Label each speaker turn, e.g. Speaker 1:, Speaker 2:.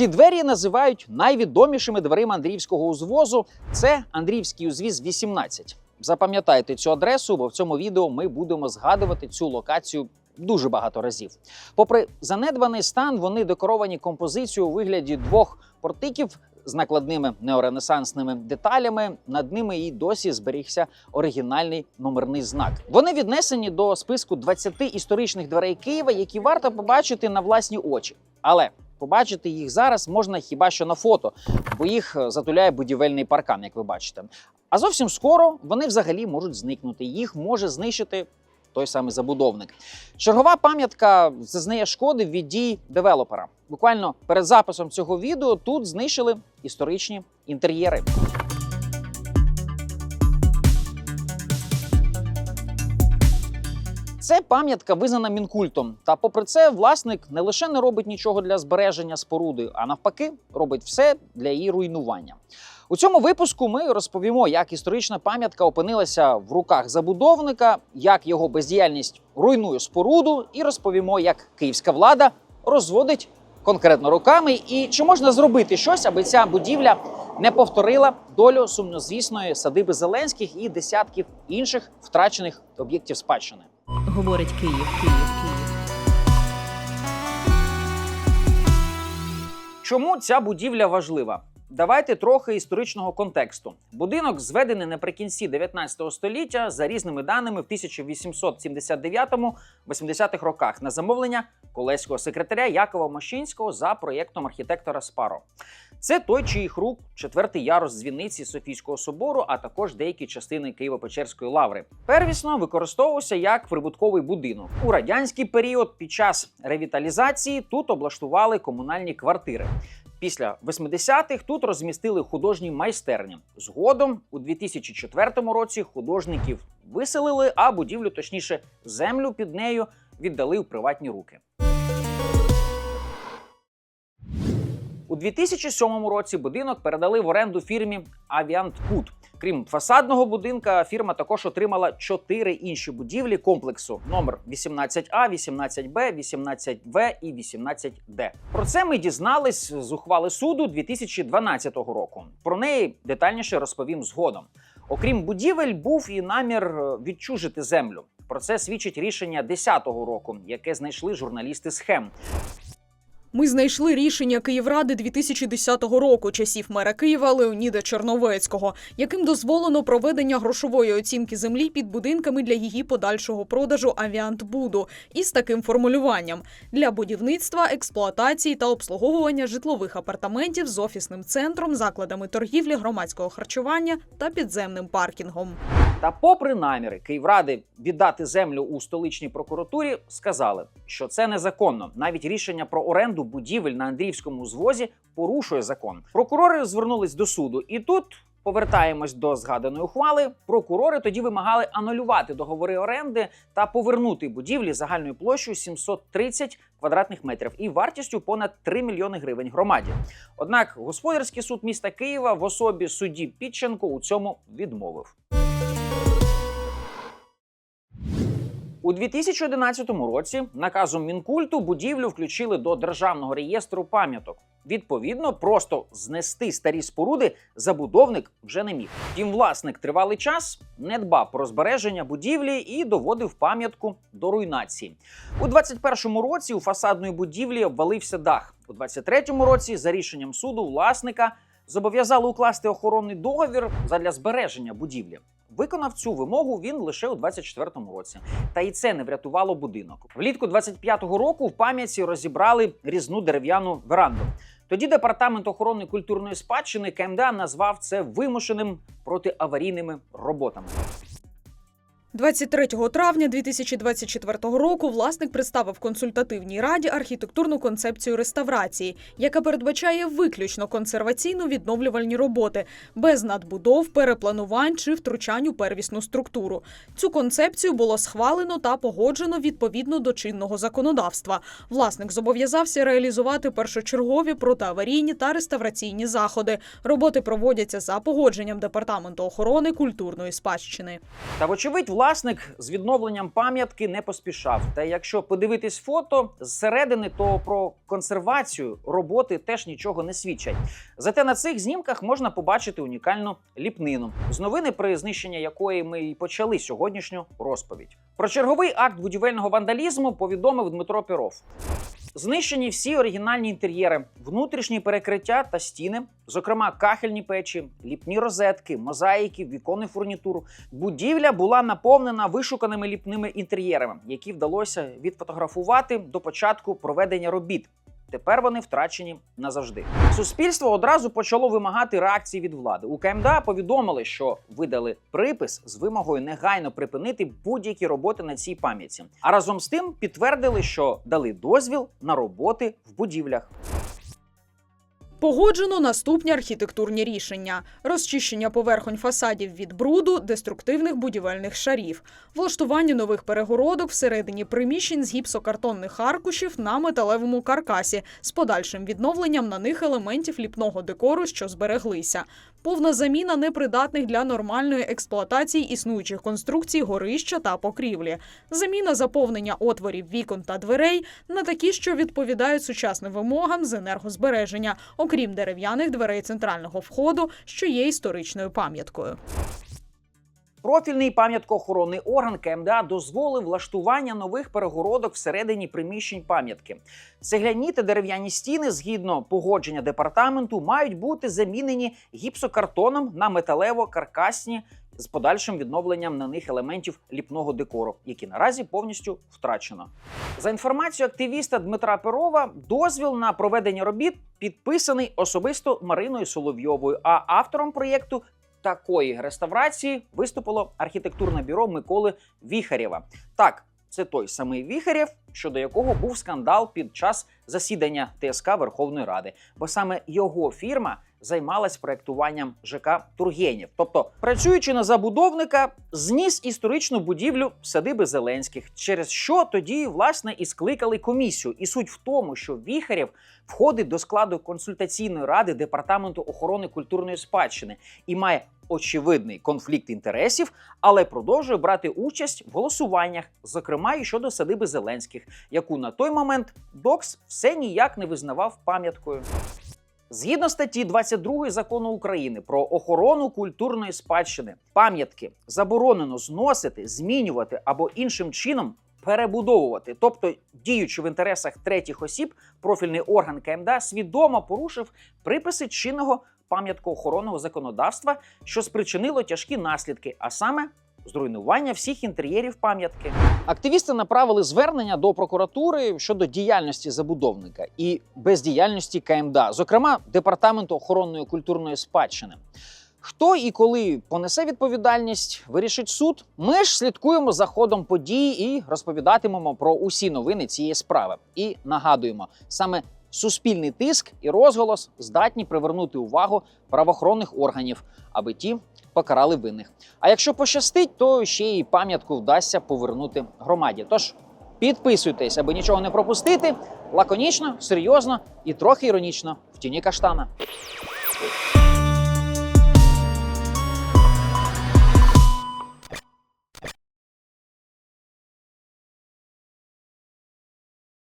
Speaker 1: Ці двері називають найвідомішими дверима Андріївського узвозу. Це Андріївський узвіз 18. Запам'ятайте цю адресу, бо в цьому відео ми будемо згадувати цю локацію дуже багато разів. Попри занедбаний стан, вони декоровані композицією у вигляді двох портиків з накладними неоренесансними деталями. Над ними і досі зберігся оригінальний номерний знак. Вони віднесені до списку 20 історичних дверей Києва, які варто побачити на власні очі. Але побачити їх зараз можна хіба що на фото, бо їх е, затуляє будівельний паркан, як ви бачите. А зовсім скоро вони взагалі можуть зникнути. Їх може знищити той самий забудовник. Чергова пам'ятка зазнає шкоди від дій девелопера. Буквально перед записом цього відео тут знищили історичні інтер'єри. Це пам'ятка визнана мінкультом. Та попри це, власник не лише не робить нічого для збереження споруди, а навпаки, робить все для її руйнування. У цьому випуску ми розповімо, як історична пам'ятка опинилася в руках забудовника, як його бездіяльність руйнує споруду, і розповімо, як київська влада розводить конкретно руками, і чи можна зробити щось, аби ця будівля не повторила долю сумнозвісної садиби Зеленських і десятків інших втрачених об'єктів спадщини.
Speaker 2: Говорить Київ, Київ, Київ.
Speaker 1: Чому ця будівля важлива? Давайте трохи історичного контексту. Будинок зведений наприкінці 19 століття за різними даними в 1879-80-х роках на замовлення колеського секретаря Якова Мощинського за проєктом архітектора Спаро. Це той, чиїх рук четвертий ярус дзвіниці Софійського собору, а також деякі частини Києво-Печерської лаври. Первісно використовувався як прибутковий будинок. У радянський період під час ревіталізації тут облаштували комунальні квартири. Після 80-х тут розмістили художні майстерні. Згодом, у 2004 році, художників виселили, а будівлю, точніше, землю під нею віддали у приватні руки. 2007 році будинок передали в оренду фірмі Авіантпут. Крім фасадного будинка, фірма також отримала чотири інші будівлі комплексу: номер 18А, 18Б, 18В і 18Д. Про це ми дізнались з ухвали суду 2012 року. Про неї детальніше розповім згодом. Окрім будівель, був і намір е, відчужити землю. Про це свідчить рішення 10 року, яке знайшли журналісти схем.
Speaker 3: Ми знайшли рішення Київради 2010 року часів мера Києва Леоніда Черновецького, яким дозволено проведення грошової оцінки землі під будинками для її подальшого продажу авіантбуду із таким формулюванням для будівництва, експлуатації та обслуговування житлових апартаментів з офісним центром, закладами торгівлі, громадського харчування та підземним паркінгом.
Speaker 1: Та, попри наміри Київради віддати землю у столичній прокуратурі, сказали, що це незаконно. Навіть рішення про оренду будівель на Андріївському звозі порушує закон. Прокурори звернулись до суду, і тут. Повертаємось до згаданої ухвали. Прокурори тоді вимагали анулювати договори оренди та повернути будівлі загальною площею 730 квадратних метрів і вартістю понад 3 мільйони гривень громаді. Однак господарський суд міста Києва в особі судді Підченко у цьому відмовив. У 2011 році наказом мінкульту будівлю включили до державного реєстру пам'яток. Відповідно, просто знести старі споруди забудовник вже не міг. Втім, власник тривалий час не дбав про збереження будівлі і доводив пам'ятку до руйнації. У 2021 році у фасадної будівлі обвалився дах. У 2023 році, за рішенням суду, власника зобов'язали укласти охоронний договір задля збереження будівлі. Виконав цю вимогу він лише у 24-му році. Та і це не врятувало будинок. Влітку 25-го року в пам'ятці розібрали різну дерев'яну веранду. Тоді департамент охорони культурної спадщини КМДА назвав це вимушеним протиаварійними роботами.
Speaker 3: 23 травня 2024 року власник представив консультативній раді архітектурну концепцію реставрації, яка передбачає виключно консерваційно відновлювальні роботи без надбудов, перепланувань чи втручань у первісну структуру. Цю концепцію було схвалено та погоджено відповідно до чинного законодавства. Власник зобов'язався реалізувати першочергові протиаварійні та реставраційні заходи. Роботи проводяться за погодженням департаменту охорони культурної спадщини.
Speaker 1: Та, вочевидь, власник з відновленням пам'ятки не поспішав. Та якщо подивитись фото зсередини, то про консервацію роботи теж нічого не свідчать. Зате на цих знімках можна побачити унікальну ліпнину, з новини, при знищенні якої ми і почали сьогоднішню розповідь. Про черговий акт будівельного вандалізму повідомив Дмитро Піров. Знищені всі оригінальні інтер'єри, внутрішні перекриття та стіни, зокрема кахельні печі, ліпні розетки, мозаїки, віконний фурнітур. Будівля була наповнена вишуканими ліпними інтер'єрами, які вдалося відфотографувати до початку проведення робіт. Тепер вони втрачені назавжди. Суспільство одразу почало вимагати реакції від влади. У КМДА повідомили, що видали припис з вимогою негайно припинити будь-які роботи на цій пам'ятці. А разом з тим підтвердили, що дали дозвіл на роботи в будівлях.
Speaker 3: Погоджено наступні архітектурні рішення: розчищення поверхонь фасадів від бруду, деструктивних будівельних шарів, влаштування нових перегородок всередині приміщень з гіпсокартонних аркушів на металевому каркасі з подальшим відновленням на них елементів ліпного декору, що збереглися, повна заміна непридатних для нормальної експлуатації існуючих конструкцій горища та покрівлі, заміна заповнення отворів вікон та дверей на такі, що відповідають сучасним вимогам з енергозбереження, окрім дерев'яних дверей центрального входу, що є історичною пам'яткою.
Speaker 1: Профільний пам'яткоохоронний орган КМДА дозволив влаштування нових перегородок всередині приміщень пам'ятки. Цегляні та дерев'яні стіни, згідно погодження департаменту, мають бути замінені гіпсокартоном на металево-каркасні з подальшим відновленням на них елементів ліпного декору, які наразі повністю втрачено. За інформацією активіста Дмитра Перова, дозвіл на проведення робіт підписаний особисто Мариною Соловйовою, а автором проєкту такої реставрації виступило архітектурне бюро Миколи Віхарєва. Так, це той самий Віхарєв, щодо якого був скандал під час засідання ТСК Верховної Ради, бо саме його фірма займалась проектуванням ЖК Тургенів. Тобто, працюючи на забудовника, зніс історичну будівлю садиби Зеленських, через що тоді власне і скликали комісію. І суть в тому, що Віхарєв входить до складу консультаційної ради департаменту охорони культурної спадщини і має очевидний конфлікт інтересів, але продовжує брати участь в голосуваннях, зокрема і щодо садиби Зеленських, яку на той момент ДОКС все ніяк не визнавав пам'яткою. Згідно статті 22 закону України про охорону культурної спадщини, пам'ятки заборонено зносити, змінювати або іншим чином перебудовувати. Тобто, діючи в інтересах третіх осіб, профільний орган КМДА свідомо порушив приписи чинного пам'яткоохоронного законодавства, що спричинило тяжкі наслідки, а саме зруйнування всіх інтер'єрів пам'ятки. Активісти направили звернення до прокуратури щодо діяльності забудовника і бездіяльності КМДА, зокрема департаменту охоронної культурної спадщини. Хто і коли понесе відповідальність, вирішить суд. Ми ж слідкуємо за ходом подій і розповідатимемо про усі новини цієї справи. І нагадуємо, саме суспільний тиск і розголос здатні привернути увагу правоохоронних органів, аби ті покарали винних. А якщо пощастить, то ще й пам'ятку вдасться повернути громаді. Тож підписуйтесь, аби нічого не пропустити. Лаконічно, серйозно і трохи іронічно в тіні каштана.